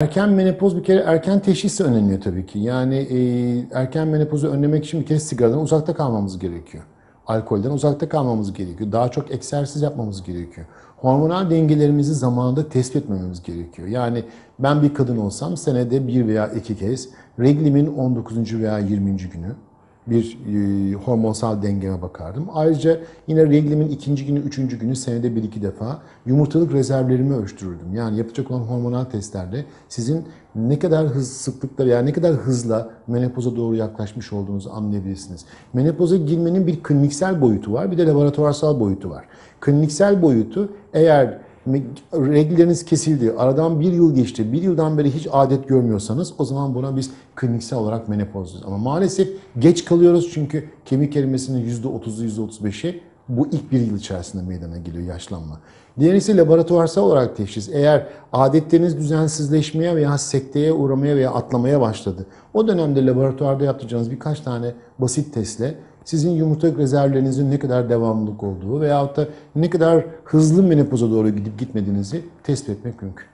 Erken menopoz bir kere erken teşhisle önleniyor tabii ki. Yani e, erken menopozu önlemek için bir kere sigaradan uzakta kalmamız gerekiyor. Alkolden uzakta kalmamız gerekiyor. Daha çok egzersiz yapmamız gerekiyor. Hormonal dengelerimizi zamanında tespit etmemiz gerekiyor. Yani ben bir kadın olsam senede bir veya iki kez reglimin 19. veya 20. günü bir e, hormonsal dengeme bakardım. Ayrıca yine reglimin ikinci günü, üçüncü günü senede bir iki defa yumurtalık rezervlerimi ölçtürürdüm. Yani yapacak olan hormonal testlerde sizin ne kadar hız sıklıkları yani ne kadar hızla menopoza doğru yaklaşmış olduğunuzu anlayabilirsiniz. Menopoza girmenin bir kliniksel boyutu var, bir de laboratuvarsal boyutu var. Kliniksel boyutu eğer reglleriniz kesildi, aradan bir yıl geçti, bir yıldan beri hiç adet görmüyorsanız o zaman buna biz kliniksel olarak menopoz diyoruz. Ama maalesef geç kalıyoruz çünkü kemik erimesinin %30'u %35'i bu ilk bir yıl içerisinde meydana geliyor yaşlanma. Diğeri ise laboratuvarsal olarak teşhis. Eğer adetleriniz düzensizleşmeye veya sekteye uğramaya veya atlamaya başladı. O dönemde laboratuvarda yaptıracağınız birkaç tane basit testle sizin yumurtalık rezervlerinizin ne kadar devamlılık olduğu veyahut da ne kadar hızlı menopoza doğru gidip gitmediğinizi tespit etmek mümkün.